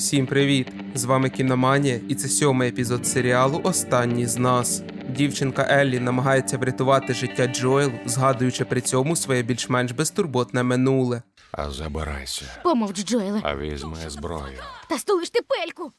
Всім привіт! З вами Кіноманія, і це сьомий епізод серіалу Останній з нас. Дівчинка Еллі намагається врятувати життя Джоелу, згадуючи при цьому своє більш-менш безтурботне минуле. А забирайся, Помовч, Джоеле. а візьми зброю. Та стулиш ти пельку.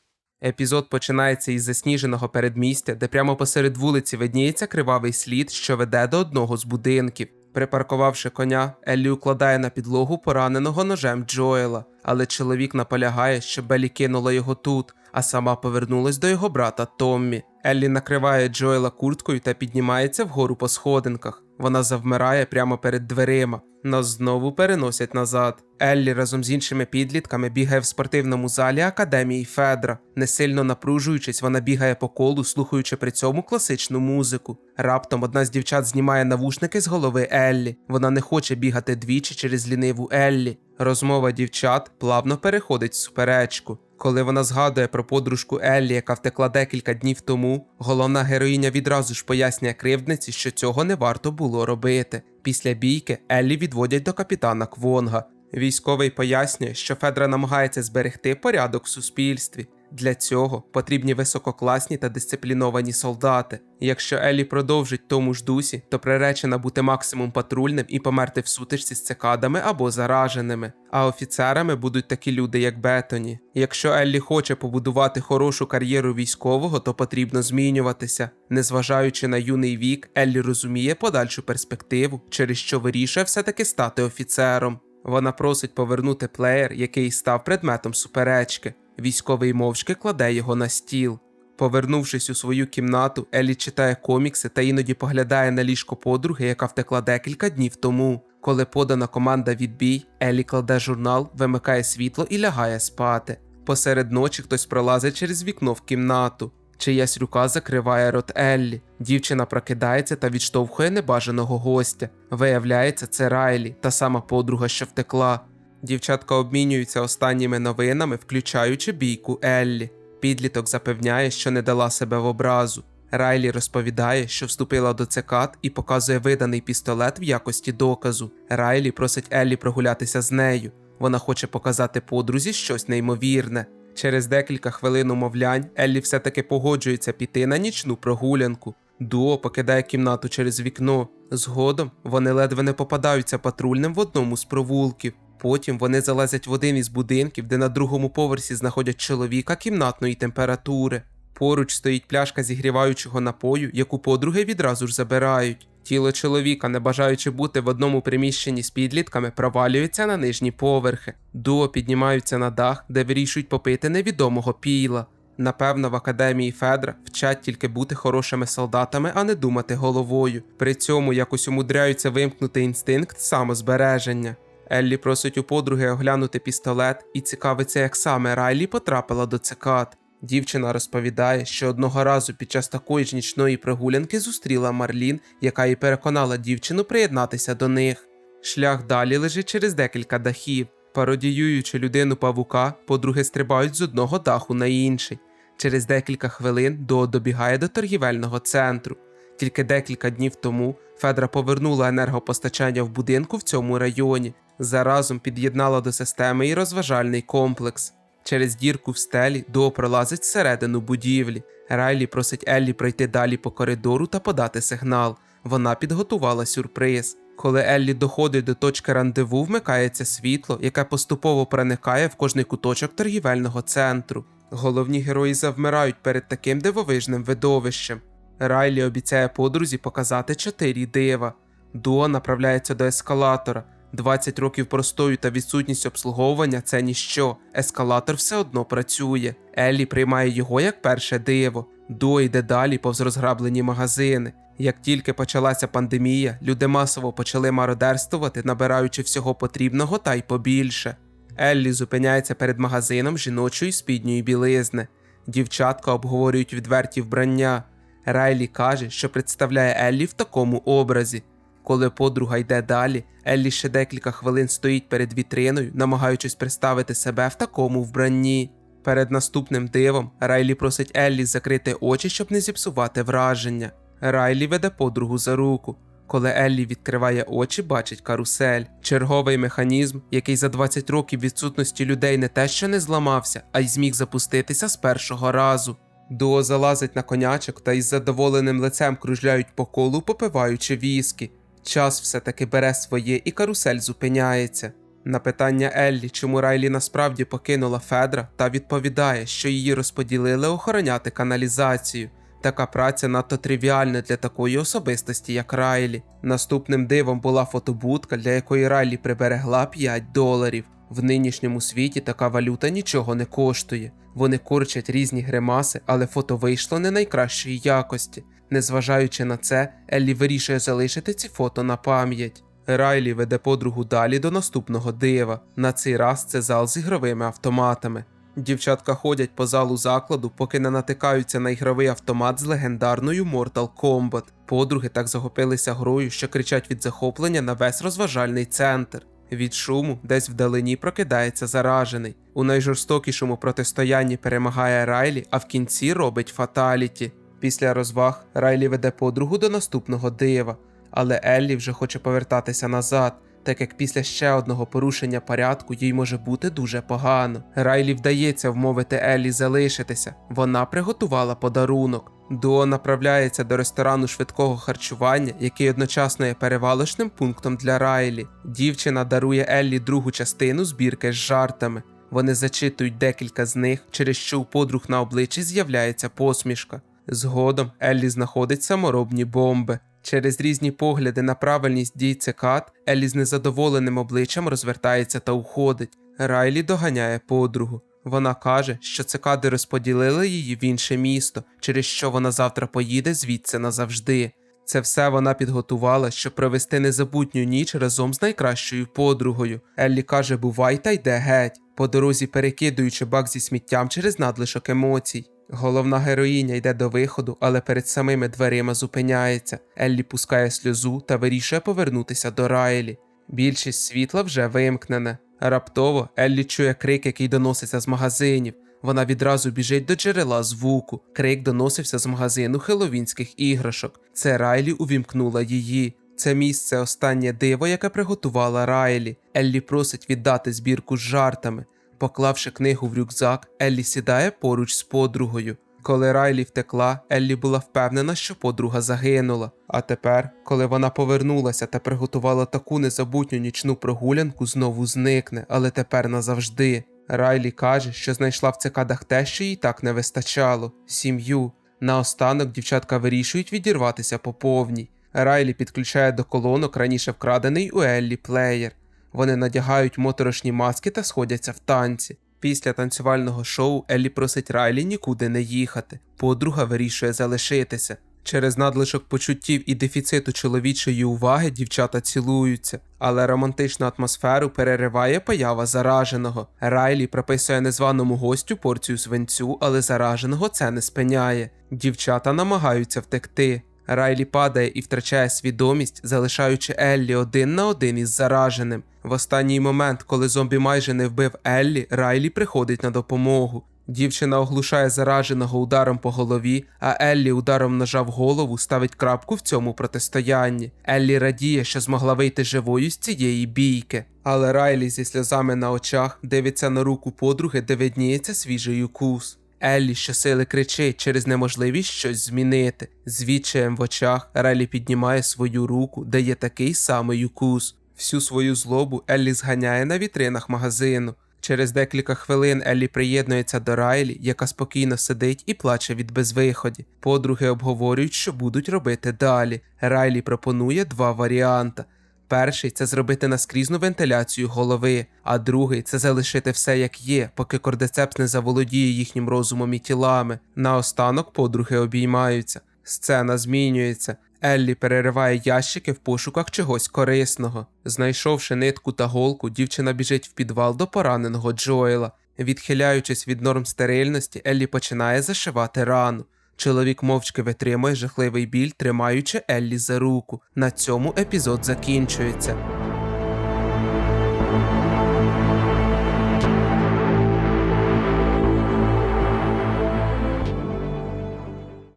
Епізод починається із засніженого передмістя, де прямо посеред вулиці видніється кривавий слід, що веде до одного з будинків. Припаркувавши коня, Еллі укладає на підлогу пораненого ножем Джоела, але чоловік наполягає, що Белі кинула його тут, а сама повернулась до його брата Томмі. Еллі накриває Джоела курткою та піднімається вгору по сходинках. Вона завмирає прямо перед дверима. Нас знову переносять назад. Еллі разом з іншими підлітками бігає в спортивному залі академії Федра. Не сильно напружуючись, вона бігає по колу, слухаючи при цьому класичну музику. Раптом одна з дівчат знімає навушники з голови Еллі. Вона не хоче бігати двічі через ліниву Еллі. Розмова дівчат плавно переходить в суперечку. Коли вона згадує про подружку Еллі, яка втекла декілька днів тому, головна героїня відразу ж пояснює кривдниці, що цього не варто було робити. Після бійки Еллі відводять до капітана Квонга. Військовий пояснює, що Федра намагається зберегти порядок в суспільстві. Для цього потрібні висококласні та дисципліновані солдати. І Якщо Еллі продовжить тому ж дусі, то приречена бути максимум патрульним і померти в сутичці з цикадами або зараженими. А офіцерами будуть такі люди, як Бетоні. Якщо Еллі хоче побудувати хорошу кар'єру військового, то потрібно змінюватися. Незважаючи на юний вік, Еллі розуміє подальшу перспективу, через що вирішує все-таки стати офіцером. Вона просить повернути плеєр, який став предметом суперечки. Військовий мовчки кладе його на стіл. Повернувшись у свою кімнату, Елі читає комікси та іноді поглядає на ліжко подруги, яка втекла декілька днів тому. Коли подана команда відбій, Елі кладе журнал, вимикає світло і лягає спати. Посеред ночі хтось пролазить через вікно в кімнату. Чиясь рука закриває рот Еллі. Дівчина прокидається та відштовхує небажаного гостя. Виявляється, це Райлі, та сама подруга, що втекла. Дівчатка обмінюються останніми новинами, включаючи бійку Еллі. Підліток запевняє, що не дала себе в образу. Райлі розповідає, що вступила до цикад і показує виданий пістолет в якості доказу. Райлі просить Еллі прогулятися з нею. Вона хоче показати подрузі щось неймовірне. Через декілька хвилин умовлянь Еллі все-таки погоджується піти на нічну прогулянку. Дуо покидає кімнату через вікно. Згодом вони ледве не попадаються патрульним в одному з провулків. Потім вони залазять в один із будинків, де на другому поверсі знаходять чоловіка кімнатної температури. Поруч стоїть пляшка зігріваючого напою, яку подруги відразу ж забирають. Тіло чоловіка, не бажаючи бути в одному приміщенні з підлітками, провалюється на нижні поверхи. Дуо піднімаються на дах, де вирішують попити невідомого піла. Напевно, в академії Федра вчать тільки бути хорошими солдатами, а не думати головою. При цьому якось умудряються вимкнути інстинкт самозбереження. Еллі просить у подруги оглянути пістолет і цікавиться, як саме Райлі потрапила до цикад. Дівчина розповідає, що одного разу під час такої ж нічної прогулянки зустріла Марлін, яка і переконала дівчину приєднатися до них. Шлях далі лежить через декілька дахів. Пародіюючи людину павука, подруги стрибають з одного даху на інший. Через декілька хвилин До добігає до торгівельного центру. Тільки декілька днів тому Федра повернула енергопостачання в будинку в цьому районі. Заразом під'єднала до системи і розважальний комплекс. Через дірку в стелі До пролазить всередину будівлі. Райлі просить Еллі пройти далі по коридору та подати сигнал. Вона підготувала сюрприз. Коли Еллі доходить до точки рандеву, вмикається світло, яке поступово проникає в кожний куточок торгівельного центру. Головні герої завмирають перед таким дивовижним видовищем. Райлі обіцяє подрузі показати чотири дива. Дуо направляється до ескалатора. 20 років простою та відсутність обслуговування це ніщо. Ескалатор все одно працює. Еллі приймає його як перше диво. Дуо йде далі повз розграблені магазини. Як тільки почалася пандемія, люди масово почали мародерствувати, набираючи всього потрібного та й побільше. Еллі зупиняється перед магазином жіночої спідньої білизни. Дівчатка обговорюють відверті вбрання. Райлі каже, що представляє Еллі в такому образі. Коли подруга йде далі, Еллі ще декілька хвилин стоїть перед вітриною, намагаючись представити себе в такому вбранні. Перед наступним дивом Райлі просить Еллі закрити очі, щоб не зіпсувати враження. Райлі веде подругу за руку. Коли Еллі відкриває очі, бачить карусель, черговий механізм, який за 20 років відсутності людей не те, що не зламався, а й зміг запуститися з першого разу. Дуо залазить на конячок та із задоволеним лицем кружляють по колу, попиваючи віскі. Час все-таки бере своє і карусель зупиняється. На питання Еллі, чому Райлі насправді покинула Федра, та відповідає, що її розподілили охороняти каналізацію. Така праця надто тривіальна для такої особистості, як Райлі. Наступним дивом була фотобудка, для якої Райлі приберегла 5 доларів. В нинішньому світі така валюта нічого не коштує. Вони курчать різні гримаси, але фото вийшло не найкращої якості. Незважаючи на це, Еллі вирішує залишити ці фото на пам'ять. Райлі веде подругу далі до наступного дива. На цей раз це зал з ігровими автоматами. Дівчатка ходять по залу закладу, поки не натикаються на ігровий автомат з легендарною Mortal Kombat. Подруги так захопилися грою, що кричать від захоплення на весь розважальний центр. Від шуму десь вдалині прокидається заражений. У найжорстокішому протистоянні перемагає Райлі, а в кінці робить фаталіті. Після розваг Райлі веде подругу до наступного дива, але Еллі вже хоче повертатися назад, так як після ще одного порушення порядку їй може бути дуже погано. Райлі вдається вмовити Еллі залишитися. Вона приготувала подарунок. Дуо направляється до ресторану швидкого харчування, який одночасно є перевалочним пунктом для Райлі. Дівчина дарує Еллі другу частину збірки з жартами. Вони зачитують декілька з них, через що у подруг на обличчі з'являється посмішка. Згодом Еллі знаходить саморобні бомби. Через різні погляди на правильність дій цикад, Еллі з незадоволеним обличчям розвертається та уходить. Райлі доганяє подругу. Вона каже, що цикади розподілили її в інше місто, через що вона завтра поїде звідси назавжди. Це все вона підготувала, щоб провести незабутню ніч разом з найкращою подругою. Еллі каже, бувай та йде геть, по дорозі перекидуючи бак зі сміттям через надлишок емоцій. Головна героїня йде до виходу, але перед самими дверима зупиняється. Еллі пускає сльозу та вирішує повернутися до Райлі. Більшість світла вже вимкнене. Раптово Еллі чує крик, який доноситься з магазинів. Вона відразу біжить до джерела звуку. Крик доносився з магазину хеловінських іграшок. Це Райлі увімкнула її. Це місце останнє диво, яке приготувала Райлі. Еллі просить віддати збірку з жартами. Поклавши книгу в рюкзак, Еллі сідає поруч з подругою. Коли Райлі втекла, Еллі була впевнена, що подруга загинула. А тепер, коли вона повернулася та приготувала таку незабутню нічну прогулянку, знову зникне, але тепер назавжди. Райлі каже, що знайшла в цикадах те, що їй так не вистачало сім'ю. Наостанок дівчатка вирішують відірватися по повній. Райлі підключає до колонок раніше вкрадений у Еллі плеєр. Вони надягають моторошні маски та сходяться в танці. Після танцювального шоу Еллі просить Райлі нікуди не їхати. Подруга вирішує залишитися. Через надлишок почуттів і дефіциту чоловічої уваги дівчата цілуються, але романтичну атмосферу перериває поява зараженого. Райлі прописує незваному гостю порцію свинцю, але зараженого це не спиняє. Дівчата намагаються втекти. Райлі падає і втрачає свідомість, залишаючи Еллі один на один із зараженим. В останній момент, коли зомбі майже не вбив Еллі, Райлі приходить на допомогу. Дівчина оглушає зараженого ударом по голові, а Еллі ударом ножа в голову ставить крапку в цьому протистоянні. Еллі радіє, що змогла вийти живою з цієї бійки. Але Райлі зі сльозами на очах дивиться на руку подруги, де видніється свіжий укус. Еллі щосили кричить через неможливість щось змінити. З відчаєм в очах Райлі піднімає свою руку, де є такий самий укус. Всю свою злобу Еллі зганяє на вітринах магазину. Через декілька хвилин Еллі приєднується до Райлі, яка спокійно сидить і плаче від безвиході. Подруги обговорюють, що будуть робити далі. Райлі пропонує два варіанти. Перший це зробити наскрізну вентиляцію голови, а другий це залишити все як є, поки кордицепс не заволодіє їхнім розумом і тілами. Наостанок подруги обіймаються. Сцена змінюється. Еллі перериває ящики в пошуках чогось корисного. Знайшовши нитку та голку, дівчина біжить в підвал до пораненого Джоела. Відхиляючись від норм стерильності, Еллі починає зашивати рану. Чоловік мовчки витримує жахливий біль, тримаючи Еллі за руку. На цьому епізод закінчується.